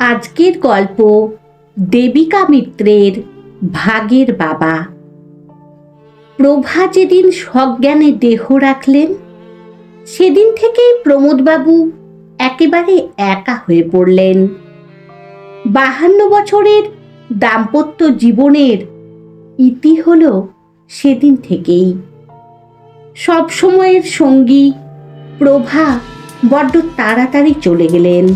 আজকের গল্প দেবিকা মিত্রের ভাগের বাবা। প্রভা যেদিন সজ্ঞানে দেহ রাখলেন, সেদিন থেকেই প্রমোদবাবু একেবারে একা হয়ে পড়লেন। বাহান্ন বছরের দাম্পত্য জীবনের ইতি হল সেদিন থেকেই। সব সময়ের সঙ্গী প্রভা বড্ড তাড়াতাড়ি চলে গেলেন।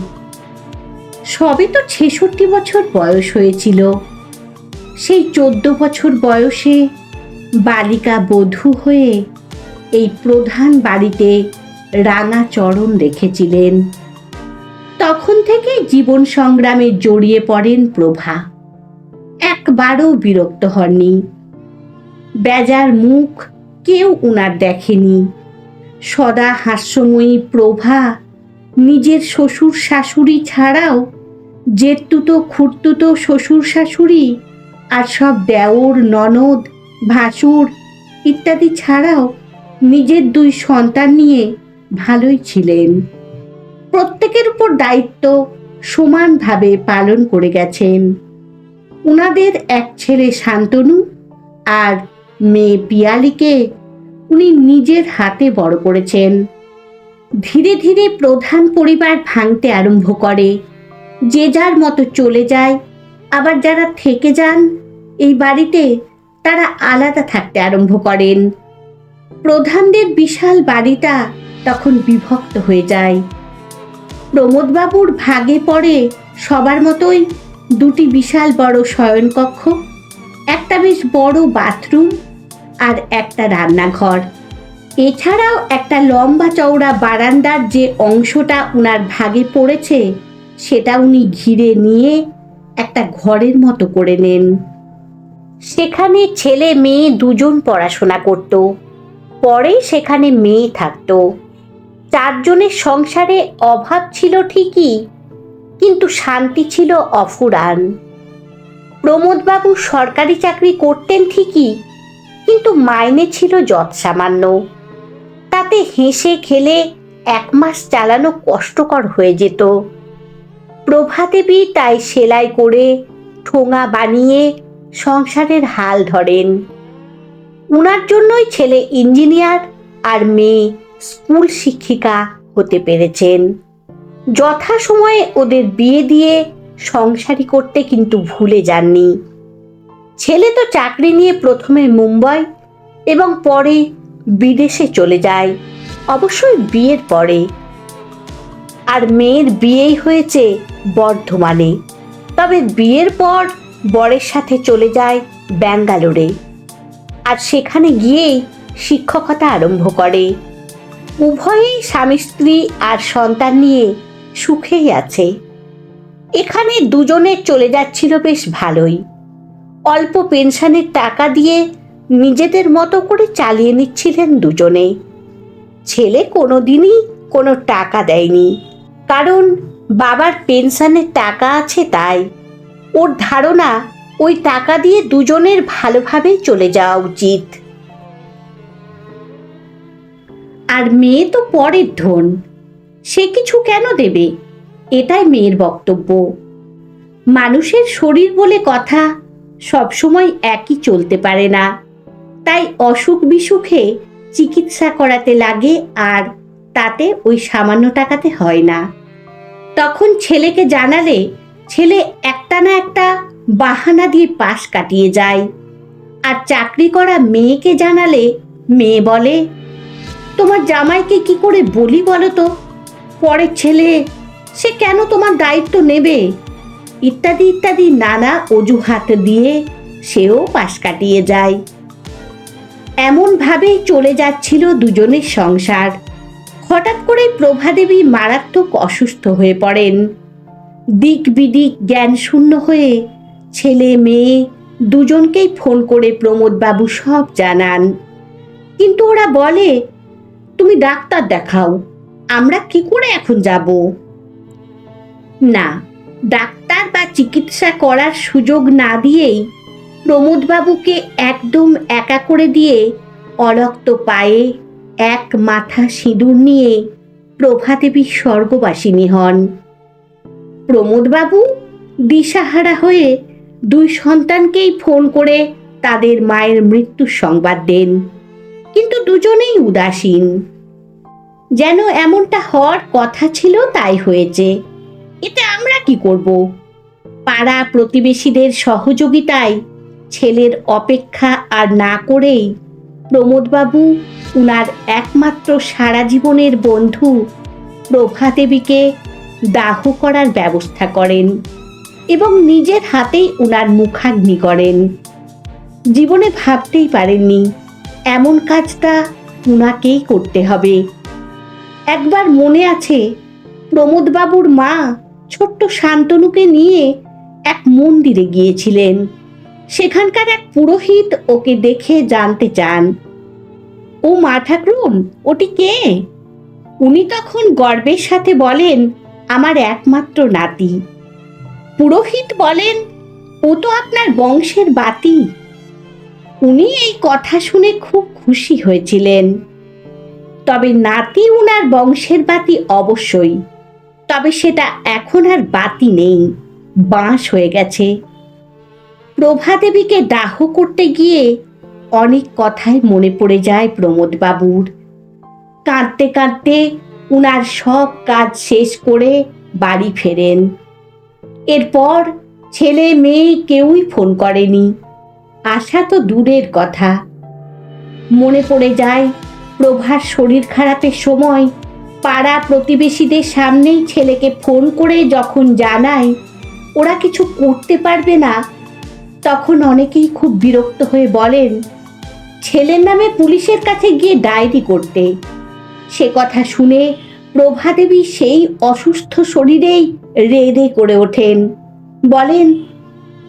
সবে তো ছেষট্টি বছর বয়স হয়েছিল। সেই চোদ্দ বছর বয়সে বালিকা বধূ হয়ে এই প্রধান বাড়িতে রাঙা চরণ রেখেছিলেন। তখন থেকে জীবন সংগ্রামে জড়িয়ে পড়েন প্রভা। একবারও বিরক্ত হননি। বেজার মুখ কেউ উনার দেখেনি। সদা হাস্যময়ী প্রভা নিজের শ্বশুর শাশুড়ি ছাড়াও জেঠতুতো, খুঁড়তুতো শ্বশুর শাশুড়ি আর সব দেওর, ননদ, ভাসুর ইত্যাদি ছাড়াও নিজের দুই সন্তান নিয়ে ভালোই ছিলেন। প্রত্যেকের উপর দায়িত্ব সমানভাবে পালন করে গেছেন। উনাদের এক ছেলে শান্তনু আর মেয়ে পিয়ালিকে উনি নিজের হাতে বড় করেছেন। ধীরে ধীরে প্রধান পরিবার ভাঙতে আরম্ভ করে। যে যার মতো চলে যায়, আবার যারা থেকে যান, এই বাড়িতে তারা আলাদা থাকতে আরম্ভ করেন। প্রধানদের বিশাল বাড়িটা তখন বিভক্ত হয়ে যায়। প্রমোদবাবুর ভাগে পড়ে সবার মতোই দুটি বিশাল বড় শয়নকক্ষ, একটা বেশ বড় বাথরুম আর একটা রান্নাঘর। এছাড়াও একটা লম্বা চওড়া বারান্দার যে অংশটা উনার ভাগে পড়েছে, সেটা উনি ঘিরে নিয়ে একটা ঘরের মতো করে নেন। সেখানে ছেলে মেয়ে দুজন পড়াশোনা করত। পরে সেখানে মেয়ে থাকতো। চারজনের সংসারে অভাব ছিল ঠিকই, কিন্তু শান্তি ছিল অফুরান। প্রমোদবাবু সরকারি চাকরি করতেন ঠিকই, কিন্তু মাইনে ছিল যৎসামান্য। তাতে হেসে খেলে এক মাস চালানো কষ্টকর হয়ে যেত। প্রভাদেবী তাই সেলাই করে ঠোঙা বানিয়ে সংসারের হাল ধরেন। উনার জন্যই ছেলে ইঞ্জিনিয়ার আর মেয়ে স্কুল শিক্ষিকা হতে পেরেছেন। যথাসময়ে ওদের বিয়ে দিয়ে সংসারী করতে কিন্তু ভুলে যাননি। ছেলে তো চাকরি নিয়ে প্রথমে মুম্বাই এবং পরে বিদেশে চলে যায়। অবশ্যই বিয়ের পরে। আর মেয়ের বিয়েই হয়েছে বর্ধমানে। তবে বিয়ের পর বরের সাথে চলে যায় ব্যাঙ্গালোরে। আর সেখানে গিয়েই শিক্ষকতা আরম্ভ করে। উভয়েই স্বামী, স্ত্রী আর সন্তান নিয়ে সুখেই আছে। এখানে দুজনের চলে যাচ্ছিল বেশ ভালোই। অল্প পেনশনের টাকা দিয়ে নিজেদের মতো করে চালিয়ে নিচ্ছিলেন দুজনে ছেলে কোনোদিনই কোনো টাকা দেয়নি, কারণ বাবার পেনশনের টাকা আছে তাই। ওর ধারণা ওই টাকা দিয়ে দুজনের ভালোভাবেই চলে যাওয়া উচিত। আর মেয়ে তো পরের ধন, সে কিছু কেন দেবে? এটাই মেয়ের বক্তব্য। মানুষের শরীর বলে কথা সবসময় একই চলতে পারে না। তাই অসুখ বিসুখে চিকিৎসা করাতে লাগে আর তাতে ওই সামান্য টাকাতে হয় না। তখন ছেলেকে জানালে, ছেলে একটা না একটা বাহানা দিয়ে পাশ কাটিয়ে যায়। আর চাকরি করা মেয়েকে জানালে, মেয়ে বলে, তোমার জামাইকে কি করে বলি বলো তো? পরের ছেলে, সে কেন তোমার দায়িত্ব নেবে? ইত্যাদি ইত্যাদি নানা অজুহাত দিয়ে সেও পাশ কাটিয়ে যায়। এমনভাবেই চলে যাচ্ছিল দুজনের সংসার। হঠাৎ করে প্রভাদেবী মারাত্মক অসুস্থ হয়ে পড়েন। দিক বিদিক জ্ঞান শূন্য হয়ে ছেলে, মেয়ে দুজনকেই ফোন করে প্রমোদবাবু সব জানান। কিন্তু ওরা বলে, তুমি ডাক্তার দেখাও, আমরা কি করে এখন যাব? না, ডাক্তার বা চিকিৎসা করার সুযোগ না দিয়েই প্রমোদবাবুকে একদম একা করে দিয়ে অলক্ত পায়ে এক মাথা সিঁদুর নিয়ে প্রভাদেবী স্বর্গবাসিনী হন। প্রমোদবাবু দিশাহারা হয়ে দুই সন্তানকেই ফোন করে তাদের মায়ের মৃত্যুর সংবাদ দেন। কিন্তু দুজনেই উদাসীন। যেন এমনটা হওয়ার কথা ছিল তাই হয়েছে। এতে আমরা কি করব? পাড়া প্রতিবেশীদের সহযোগিতায় ছেলের অপেক্ষা আর না করেই প্রমোদবাবু উনার একমাত্র সারা জীবনের বন্ধু প্রভা দেবীকে দাহ করার ব্যবস্থা করেন এবং নিজের হাতেই উনার মুখাগ্নি করেন। জীবনে ভাবতেই পারেননি, এমন কাজটা উনাকেই করতে হবে। একবার মনে আছে, প্রমোদবাবুর মা ছোট্ট শান্তনুকে নিয়ে এক মন্দিরে গিয়েছিলেন। সেখানকার এক পুরোহিত ওকে দেখে জানতে চান। ও মা ঠাকরুন, ওটি কে? উনি তখন গর্বের সাথে বলেন, আমার একমাত্র নাতি। পুরোহিত বলেন, ও তো আপনার বংশের বাতি। উনি এই কথা শুনে খুব খুশি হয়েছিলেন। তবে নাতি উনার বংশের বাতি অবশ্যই, তবে সেটা এখন আর বাতি নেই, বাঁশ হয়ে গেছে। প্রভাদেবীকে দাহ করতে গিয়ে অনেক কথাই মনে পড়ে যায় প্রমোদবাবুর। কাঁদতে কাঁদতে উনার সব কাজ শেষ করে বাড়ি ফেরেন। এরপর ছেলে মেয়ে কেউই ফোন করেনি। আশা তো দূরের কথা। মনে পড়ে যায় প্রভার শরীর খারাপের সময় পাড়া প্রতিবেশীদের সামনেই ছেলেকে ফোন করে যখন জানায়, ওরা কিছু করতে পারবে না তখন অনেকেই খুব বিরক্ত হয়ে বলেন, ছেলের নামে পুলিশের কাছে গিয়ে ডায়েরি করতে। সে কথা শুনে প্রভাদেবী সেই অসুস্থ শরীরেই রে রে করে ওঠেন। বলেন,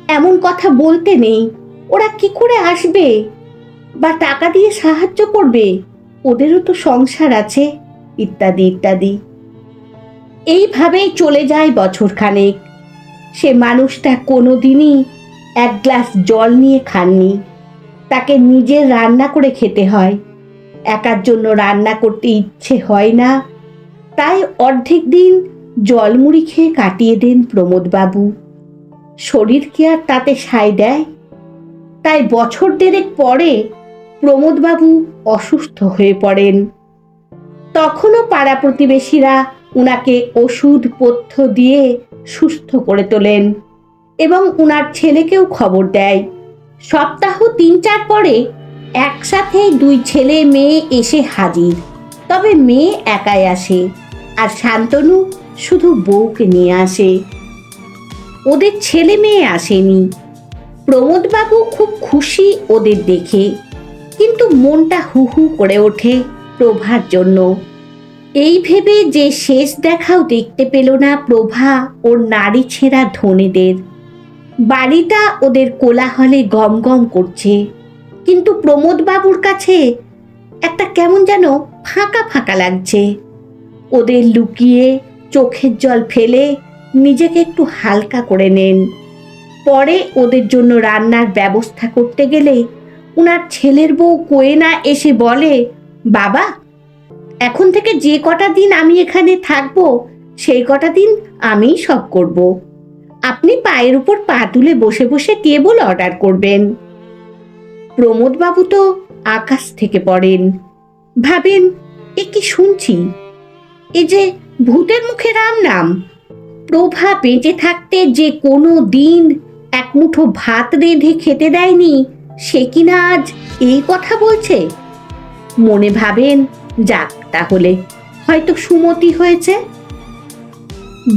এমন কথা বলতে নেই। ওরা কি করে আসবে? বা টাকা দিয়ে সাহায্য করবে? ওদেরও তো সংসার আছে। ইত্যাদি ইত্যাদি। এইভাবেই চলে যায় বছরখানেক। সে মানুষটা কোনো দিনই এক গ্লাস জল নিয়ে খাননি। তাকে নিজের রান্না করে খেতে হয়। একার জন্য রান্না করতে ইচ্ছে হয় না। তাই অর্ধেক দিন জলমুড়ি খেয়ে কাটিয়ে দেন প্রমোদবাবু। শরীর কি আর তাতে সায় দেয়? তাই বছর দেড়েক পরে প্রমোদবাবু অসুস্থ হয়ে পড়েন। তখনও পাড়া প্রতিবেশীরা উনাকে ওষুধ, পথ্য দিয়ে সুস্থ করে তোলেন। এবং উনার ছেলেকেও খবর দেয়। সপ্তাহ তিন চার পরে একসাথে দুই ছেলে মেয়ে এসে হাজির। তবে মেয়ে একাই আসে আর শান্তনু শুধু বউকে নিয়ে আসে। ওদের ছেলে মেয়ে আসেনি। প্রমোদবাবু খুব খুশি ওদের দেখে, কিন্তু মনটা হু হু করে ওঠে প্রভার জন্য। এই ভেবে যে শেষ দেখাও দেখতে পেল না প্রভা ওর নারী ছেঁড়া ধনেদের। বাড়িটা ওদের কোলাহলে গম গম করছে। কিন্তু প্রমোদবাবুর কাছে একটা কেমন যেন ফাঁকা ফাঁকা লাগছে। ওদের লুকিয়ে চোখের জল ফেলে নিজেকে একটু হালকা করে নেন। পরে ওদের জন্য রান্নার ব্যবস্থা করতে গেলে উনার ছেলের বউ কোয়েনা এসে বলে, বাবা, এখন থেকে যে কটা দিন আমি এখানে থাকব, সেই কটা দিন আমিই সব করব। আপনি পায়ের উপর পা তুলে বসে বসে কেবল অর্ডার করবেন। প্রমোদবাবু তো আকাশ থেকে পড়েন। ভাবেন, এ কি শুনছি? এ যে ভূতের মুখে রাম নাম। প্রভা বেঁচে থাকতে যে কোনো দিন এক মুঠো ভাত রেঁধে খেতে দেয়নি, সে কিনা আজ এই কথা বলছে? মনে ভাবেন, যাক তাহলে, হয়তো সুমতি হয়েছে।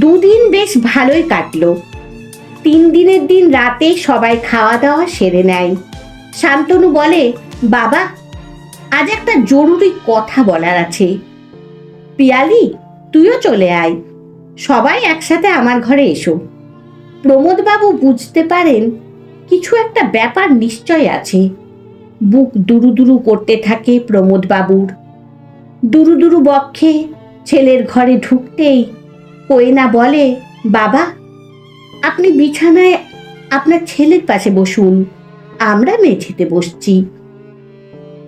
দুদিন বেশ ভালোই কাটলো। তিন দিনের দিন রাতে সবাই খাওয়া দাওয়া সেরে নেয়। শান্তনু বলে, বাবা, আজ একটা জরুরি কথা বলার আছে। পিয়ালি, তুইও চলে আয়। সবাই একসাথে আমার ঘরে এসো। প্রমোদবাবু বুঝতে পারেন, কিছু একটা ব্যাপার নিশ্চয় আছে। বুক দুরু দুরু করতে থাকে প্রমোদবাবুর। দুরু দুরু বক্ষে ছেলের ঘরে ঢুকতেই কোয়েনা বলে, বাবা আপনি বিছানায় আপনার ছেলের পাশে বসুন। আমরা মেঝেতে বসছি।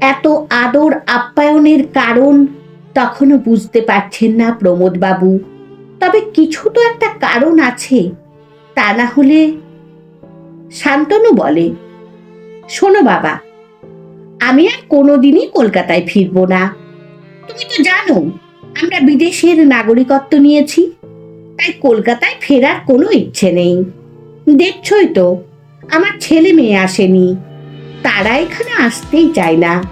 এত আদর আপ্যায়নের কারণ তখনও বুঝতে পারছেন না প্রমোদবাবু। তবে কিছু তো একটা কারণ আছে, তা না হলে শান্তনু বলে, শোনো বাবা, আমি আর কোনোদিনই কলকাতায় ফিরবো না। তুমি তো জানো, আমরা বিদেশের নাগরিকত্ব নিয়েছি। তাই কলকাতায় ফেরার কোনো ইচ্ছে নেই। দেখছই তো, আমার ছেলে মেয়ে আসেনি। তারা এখানে আসতেই চায় না।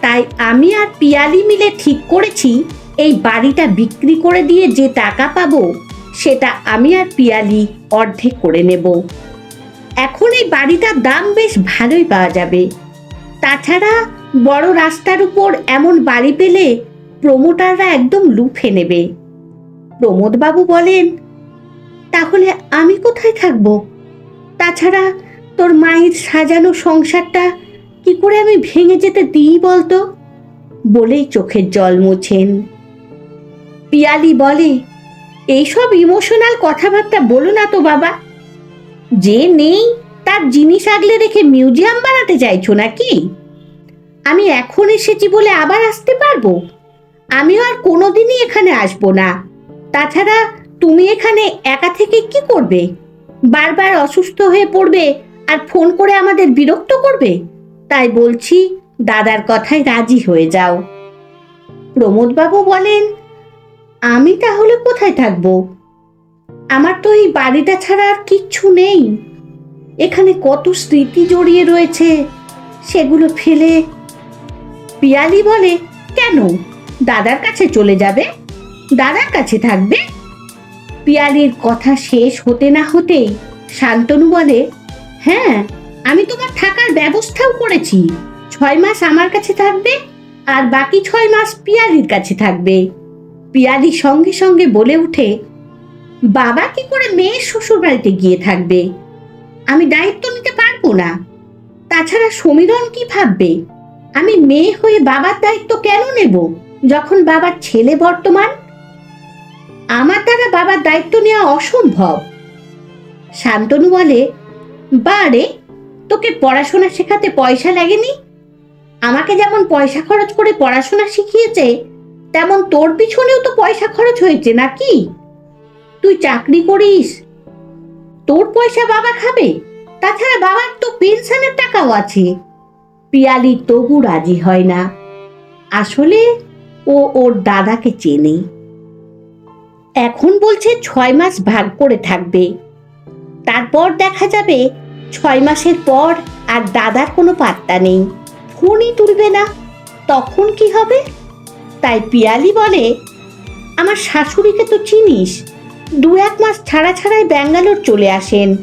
তাই আমি আর পিয়ালি মিলে ঠিক করেছি, এই বাড়িটা বিক্রি করে দিয়ে যে টাকা পাবো, সেটা আমি আর পিয়ালি অর্ধেক করে নেব। এখন এই বাড়িটার দাম বেশ ভালোই পাওয়া যাবে। তাছাড়া বড় রাস্তার উপর এমন বাড়ি পেলে প্রমোটাররা একদম লুফে নেবে। প্রমোদবাবু বলেন, তাহলে আমি কোথায় থাকব? তাছাড়া তোর মায়ের সাজানো সংসারটা কি করে আমি ভেঙে যেতে দিই বলতো? বলেই চোখের জল মোছেন। পিয়ালি বলে, এইসব ইমোশনাল কথাবার্তা বলো না তো বাবা। যে নেই তার জিনিস আগলে রেখে মিউজিয়াম বানাতে চাইছো নাকি? আমি এখন এসেছি বলে আবার আসতে পারব? আমিও আর কোনোদিনই এখানে আসব না। তাছাড়া তুমি এখানে একা থেকে কি করবে? বারবার অসুস্থ হয়ে পড়বে আর ফোন করে আমাদের বিরক্ত করবে? তাই বলছি, দাদার কথায় রাজি হয়ে যাও। প্রমোদবাবু বলেন, আমি তাহলে কোথায় থাকব? আমার তো এই বাড়িটা ছাড়া আর কিচ্ছু নেই। এখানে কত স্মৃতি জড়িয়ে রয়েছে, সেগুলো ফেলে। পিয়ালি বলে, কেন? দাদার কাছে চলে যাবে? দাদার কাছে থাকবে? পিয়ালির কথা শেষ হতে না হতেই শান্তনু বলে হ্যাঁ আমি তোমার থাকার ব্যবস্থাও করেছি। ছয় মাস আমার কাছে থাকবে আর বাকি ছয় মাস পিয়ালির কাছে থাকবে। পিয়ালি সঙ্গে সঙ্গে বলে ওঠে বাবা কি করে মেয়ের শ্বশুর বাড়িতে গিয়ে থাকবে? আমি দায়িত্ব নিতে পারব না। তাছাড়া সমীরণ কি ভাববে? আমি মেয়ে হয়ে বাবার দায়িত্ব কেন নেব যখন বাবার ছেলে বর্তমান আমার দ্বারা বাবার দায়িত্ব নেওয়া অসম্ভব। শান্তনু বলে বারে তোকে পড়াশোনা শেখাতে পয়সা লাগেনি? আমাকে যেমন পয়সা খরচ করে পড়াশোনা শিখিয়েছে, তেমন তোর পিছনেও তো পয়সা খরচ হয়েছে নাকি? তুই চাকরি করিস, তোর পয়সা বাবা খাবে, তাছাড়া বাবার তো পেনশনের টাকাও আছে। পিয়ালি তবু রাজি হয় না। আসলে ও ওর দাদাকে চেনে। এখন বলছে ছয় মাস ভাগ করে থাকবে। তারপর দেখা যাবে ছয় মাসের পর আর দাদার কোনো পাত্তা নেই। ফোনই তুলবে না। তখন কি হবে? তাই পিয়ালি বলে, আমার শাশুড়িকে তো চিনিস, দু এক মাস ছাড়া ছাড়াই ব্যাঙ্গালোর চলে আসেন।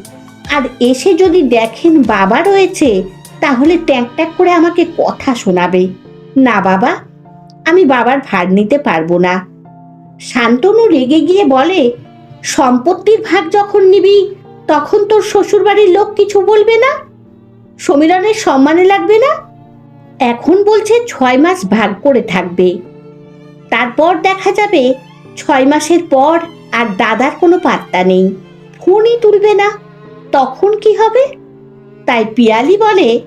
আর এসে যদি দেখেন বাবা রয়েছে, তাহলে ট্যাঁক ট্যাঁক করে আমাকে কথা শোনাবে। না বাবা, আমি বাবার ভার নিতে পারব না। শান্তনু রেগে গিয়ে বলে, সম্পত্তির ভাগ যখন নিবি, তখন তোর শ্বশুরবাড়ির লোক কিছু বলবে না? সমীরণের সম্মানে লাগবে না? এখন বলছে ছয় মাস ভাগ করে থাকবে। তারপর দেখা যাবে ছয় মাসের পর আর দাদার কোনো পাত্তা নেই। ফোনই তুলবে না। তখন কি হবে? তাই পিয়ালি বলে,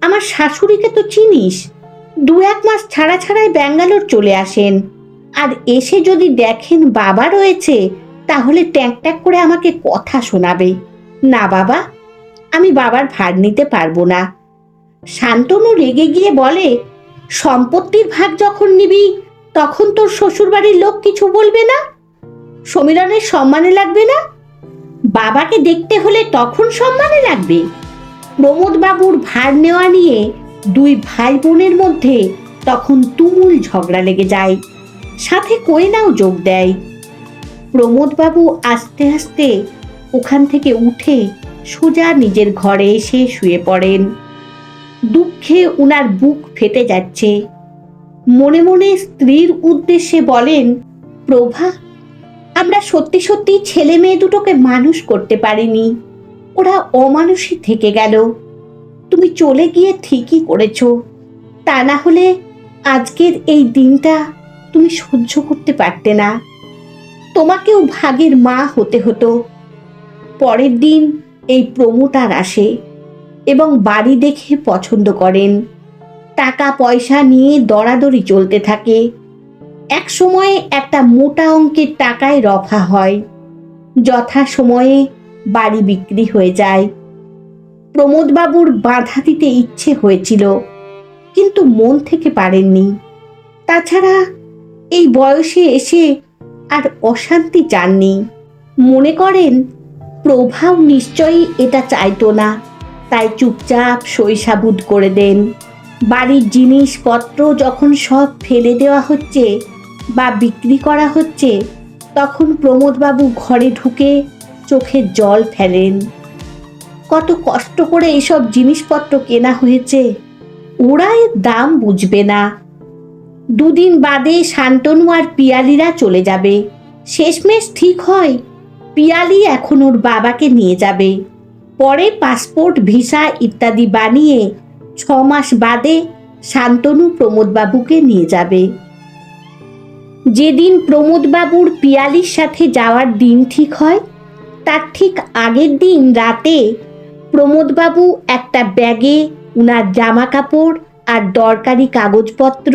আমার শাশুড়িকে তো চিনিস। দু এক মাস ছাড়া ছাড়াই ব্যাঙ্গালোর চলে আসেন। আর এসে যদি দেখেন বাবা রয়েছে, তাহলে ট্যাঁক ট্যাঁক করে আমাকে কথা শোনাবে। না বাবা, আমি বাবার ভার নিতে পারব না। শান্তনু রেগে গিয়ে বলে, সম্পত্তির ভাগ যখন নিবি, তখন তোর শ্বশুরবাড়ির লোক কিছু বলবে না? সমীরণের সম্মানে লাগবে না? বাবাকে দেখতে হলে তখন সম্মানে লাগবে। প্রমোদ বাবুর ভার নেওয়া নিয়ে দুই ভাই বোনের মধ্যে তখন তুমুল ঝগড়া লেগে যায়। সাথে কোয়েনাও যোগ দেয়। প্রমোদবাবু আস্তে আস্তে ওখান থেকে উঠে সোজা নিজের ঘরে এসে শুয়ে পড়েন। দুঃখে উনার বুক ফেটে যাচ্ছে। মনে মনে স্ত্রীর উদ্দেশ্যে বলেন, প্রভা, আমরা সত্যি সত্যি ছেলে মেয়ে দুটোকে মানুষ করতে পারিনি। ওরা অমানুষই থেকে গেল। তুমি চলে গিয়ে ঠিকই করেছ। তা না হলে আজকের এই দিনটা তুমি সহ্য করতে পারতে না। তোমাকেও ভাগের মা হতে হতো। পরের দিন এই প্রমোটার আসে এবং বাড়ি দেখে পছন্দ করেন। টাকা পয়সা নিয়ে দরাদরি চলতে থাকে। এক সময়ে একটা মোটা অঙ্কের টাকায় রফা হয়। যথা সময়ে বাড়ি বিক্রি হয়ে যায়। প্রমোদবাবুর বাধা দিতে ইচ্ছে হয়েছিল, কিন্তু মন থেকে পারেননি। তাছাড়া এই বয়সে এসে আর অশান্তি চাননি। মনে করেন প্রভাব নিশ্চয়ই এটা চাইতো না। তাই চুপচাপ শৈশাবুদ করে দেন। বাড়ির জিনিসপত্র যখন সব ফেলে দেওয়া হচ্ছে বা বিক্রি করা হচ্ছে, তখন প্রমোদবাবু ঘরে ঢুকে চোখে জল ফেলেন। কত কষ্ট করে এসব জিনিসপত্র কেনা হয়েছে। ওরা এর দাম বুঝবে না। দুদিন বাদে শান্তনু আর পিয়ালিরা চলে যাবে। শেষমেশ ঠিক হয়, পিয়ালি এখন ওর বাবাকে নিয়ে যাবে। পরে পাসপোর্ট, ভিসা ইত্যাদি বানিয়ে ছ মাস বাদে শান্তনু প্রমোদবাবুকে নিয়ে যাবে। যেদিন প্রমোদবাবুর পিয়ালির সাথে যাওয়ার দিন ঠিক হয়, তার ঠিক আগের দিন রাতে প্রমোদবাবু একটা ব্যাগে উনার জামা কাপড় আর দরকারি কাগজপত্র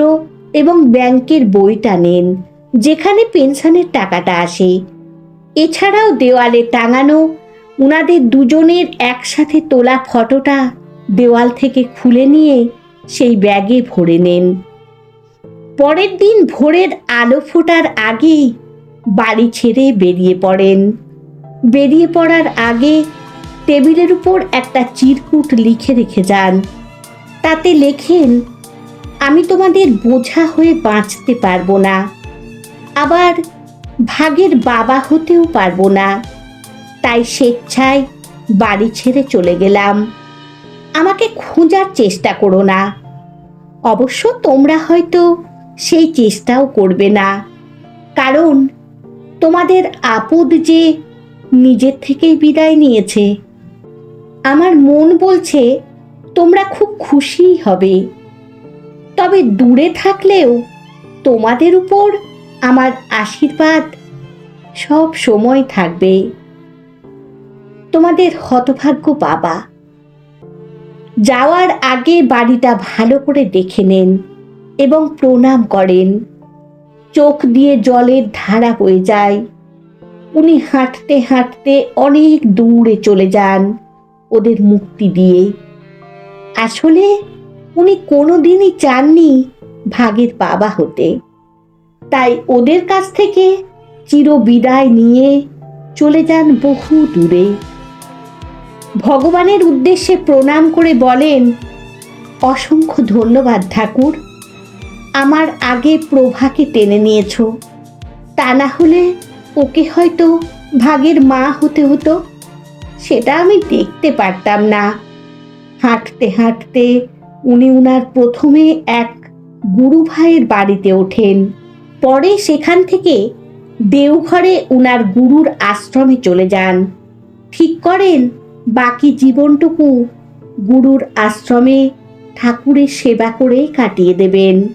এবং ব্যাংকের বইটা নেন, যেখানে পেনশনের টাকাটা আসে। এছাড়াও দেওয়ালে টাঙানো, উনাদের দুজনের একসাথে তোলা ফটোটা দেওয়াল থেকে খুলে নিয়ে সেই ব্যাগে ভরে নেন। পরের দিন ভোরের আলো ফোটার আগেই বাড়ি ছেড়ে বেরিয়ে পড়েন। বেরিয়ে পড়ার আগে টেবিলের উপর একটা চিরকুট লিখে রেখে যান। তাতে লেখেন আমি তোমাদের বোঝা হয়ে বাঁচতে পারব না। আবার ভাগের বাবা হতেও পারব না। তাই স্বেচ্ছায় বাড়ি ছেড়ে চলে গেলাম। আমাকে খোঁজার চেষ্টা করো না। অবশ্য তোমরা হয়তো সেই চেষ্টাও করবে না। কারণ তোমাদের আপদ যে নিজের থেকেই বিদায় নিয়েছে। আমার মন বলছে, তোমরা খুব খুশি হবে। তবে দূরে থাকলেও তোমাদের উপর আমার আশীর্বাদ সব সময় থাকবে। তোমাদের হতভাগ্য বাবা। যাওয়ার আগে বাড়িটা ভালো করে দেখে নেন এবং প্রণাম করেন। চোখ দিয়ে জলের ধারা বয়ে যায়। উনি হাঁটতে হাঁটতে অনেক দূরে চলে যান ওদের মুক্তি দিয়ে। আসলে উনি কোনোদিনই চাননি ভাগের বাবা হতে। তাই ওদের কাছ থেকে চির বিদায় নিয়ে চলে যান বহু দূরে। ভগবানের উদ্দেশ্যে প্রণাম করে বলেন, অসংখ্য ধন্যবাদ ঠাকুর, আমার আগে প্রভাকে টেনে নিয়েছ। তা না হলে ওকে হয়তো ভাগের মা হতে হতো। সেটা আমি দেখতে পারতাম না। হাঁটতে হাঁটতে উনি উনার প্রথমে এক গুরু ভাইয়ের বাড়িতে ওঠেন। পরে সেখান থেকে দেওঘরে উনার গুরুর আশ্রমে চলে যান। ঠিক করেন, বাকি জীবনটুকু গুরুর আশ্রমে ঠাকুরের সেবা করেই কাটিয়ে দেবেন।